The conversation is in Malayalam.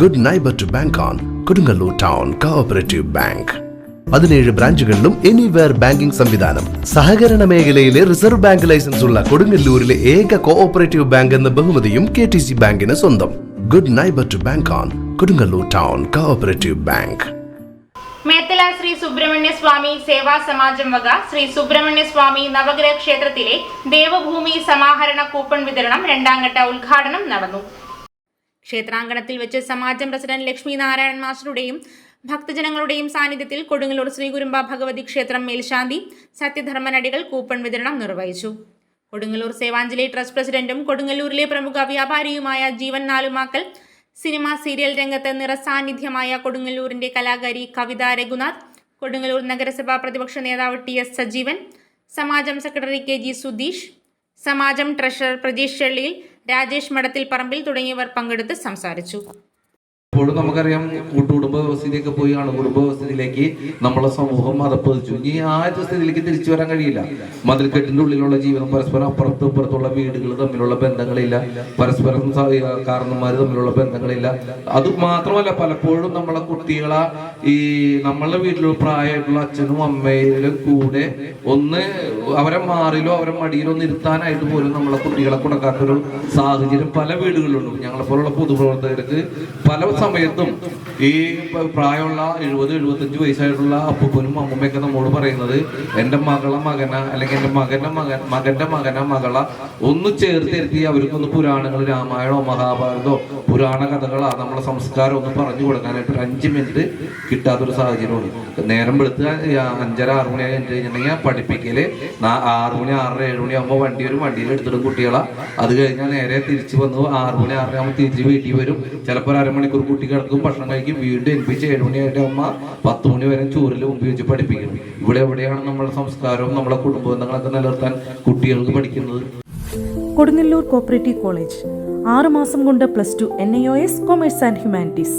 Good neighbour to bank on Kodungallur town cooperative bank പതിനേഴ് ബ്രാഞ്ചുകളിലും എനിവെയർ ബാങ്കിംഗ് സംവിധാനം സഹകരണ മേഖലയിലെ റിസർവ് ബാങ്ക് ലൈസൻസ് ഉള്ള കൊടുങ്ങല്ലൂരിലെ ഏക കോഓപ്പറേറ്റീവ് ബാങ്ക് എന്ന ബഹുമതിയും കെ ടി സി ബാങ്കിന് സ്വന്തം good neighbour to bank on Kodungallur town cooperative bank Methala Sri Subrahmanya Swamy Seva Samajam വക ശ്രീ സുബ്രഹ്മണ്യ സ്വാമി നവഗ്രഹ ക്ഷേത്രത്തിലെ ദേവഭൂമി സമാഹരണ കൂപ്പൺ വിതരണം രണ്ടാം ഘട്ട ഉദ്ഘാടനം നടന്നു ക്ഷേത്രാങ്കണത്തിൽ വെച്ച് സമാജം പ്രസിഡന്റ് ലക്ഷ്മി നാരായണൻ മാസ്റ്ററുടെയും ഭക്തജനങ്ങളുടെയും സാന്നിധ്യത്തിൽ കൊടുങ്ങല്ലൂർ ശ്രീകുരുമ്പ ഭഗവതി ക്ഷേത്രം മേൽശാന്തി സത്യധർമ്മനടികൾ കൂപ്പൺ വിതരണം നിർവഹിച്ചു കൊടുങ്ങല്ലൂർ സേവാഞ്ജലി ട്രസ്റ്റ് പ്രസിഡന്റും കൊടുങ്ങല്ലൂരിലെ പ്രമുഖ വ്യാപാരിയുമായ ജീവൻ നാലുമാക്കൽ സിനിമ സീരിയൽ രംഗത്ത് നിറസാന്നിധ്യമായ കൊടുങ്ങല്ലൂരിന്റെ കലാകാരി കവിത രഘുനാഥ് കൊടുങ്ങല്ലൂർ നഗരസഭാ പ്രതിപക്ഷ നേതാവ് T S Sajeevan Samajam secretary K G Sudheesh Samajam treasurer Prajeesh ഷെള്ളിയിൽ Rajesh മടത്തിൽ പറമ്പിൽ തുടങ്ങിയവർ പങ്കെടുത്ത് സംസാരിച്ചു ഇപ്പോഴും നമുക്കറിയാം കൂട്ടുകുടുംബ വ്യവസ്ഥയിലേക്ക് പോയി കുടുംബ വ്യവസ്ഥയിലേക്ക് നമ്മളെ സമൂഹം അതപ്പതിച്ചു ഇനി ആ സ്ഥിതിയിലേക്ക് തിരിച്ചു വരാൻ കഴിയില്ല മതിൽക്കെട്ടിന്റെ ഉള്ളിലുള്ള ജീവിതം പരസ്പരം അപ്പുറത്തും ഇപ്പുറത്തുള്ള വീടുകൾ തമ്മിലുള്ള ബന്ധങ്ങളില്ല പരസ്പരം കാരണന്മാർ തമ്മിലുള്ള ബന്ധങ്ങളില്ല അത് മാത്രമല്ല പലപ്പോഴും നമ്മളെ കുട്ടികളെ ഈ നമ്മളുടെ വീട്ടിലുള്ള പ്രായമായിട്ടുള്ള അച്ഛനും അമ്മയിലും കൂടെ ഒന്ന് അവരെ മാറിലോ അവരെ മടിയിലോ നിർത്താനായിട്ട് പോലും നമ്മളെ കുട്ടികളെ കൊടുക്കാത്തൊരു സാഹചര്യം പല വീടുകളിലുണ്ട് ഞങ്ങളെ പോലുള്ള പൊതുപ്രവർത്തകർക്ക് പല സമയത്തും ഈ പ്രായമുള്ള എഴുപത് എഴുപത്തഞ്ച് വയസ്സായിട്ടുള്ള അപ്പൂപ്പനും അമ്മൂമ്മയൊക്കെ നമ്മോട് പറയുന്നത് എൻ്റെ മകളെ മകന അല്ലെങ്കിൽ എൻ്റെ മകൻ്റെ മകൻ മകൻ്റെ മകന മകള ഒന്ന് ചേർത്തിരുത്തി അവർക്കൊന്ന് പുരാണങ്ങൾ രാമായണോ മഹാഭാരതോ പുരാണ കഥകളോ നമ്മളെ സംസ്കാരം ഒന്ന് പറഞ്ഞു കൊടുക്കാനായിട്ട് ഒരു അഞ്ച് മിനിറ്റ് കിട്ടാത്തൊരു സാഹചര്യമാണ് നേരം വെളുത്ത് അഞ്ചര ആറ് മണി കഴിഞ്ഞിട്ടുണ്ടെങ്കിൽ പഠിപ്പിക്കല് ആറ് മണി ആറര ഏഴ് മണി ആകുമ്പോൾ വണ്ടി വരും വണ്ടിയിൽ എടുത്തിടും കുട്ടികളെ അത് കഴിഞ്ഞാൽ നേരെ തിരിച്ചു വന്നു ആറ് മണി ആറര ആകുമ്പോൾ തിരിച്ച് വീട്ടിൽ വരും ചിലപ്പോൾ ഒരു അരമണിക്കൂർ കൂട്ടി കിടക്കും ഭക്ഷണം കഴിക്കും വീണ്ടും ഏൽപ്പിച്ച് ഏഴുമണിയായിട്ട് അമ്മ പത്ത് മണി വരെ ചോറിൽ മുമ്പ് വെച്ച് പഠിപ്പിക്കണം ഇവിടെ എവിടെയാണ് നമ്മുടെ സംസ്കാരവും നമ്മളെ കുടുംബ ബന്ധങ്ങളൊക്കെ നിലനിർത്താൻ കുട്ടികൾക്ക് പഠിക്കുന്നത് കൊടുങ്ങല്ലൂർ കോപ്പറേറ്റീവ് കോളേജ് ആറുമാസം കൊണ്ട് plus two N I O S commerce and humanities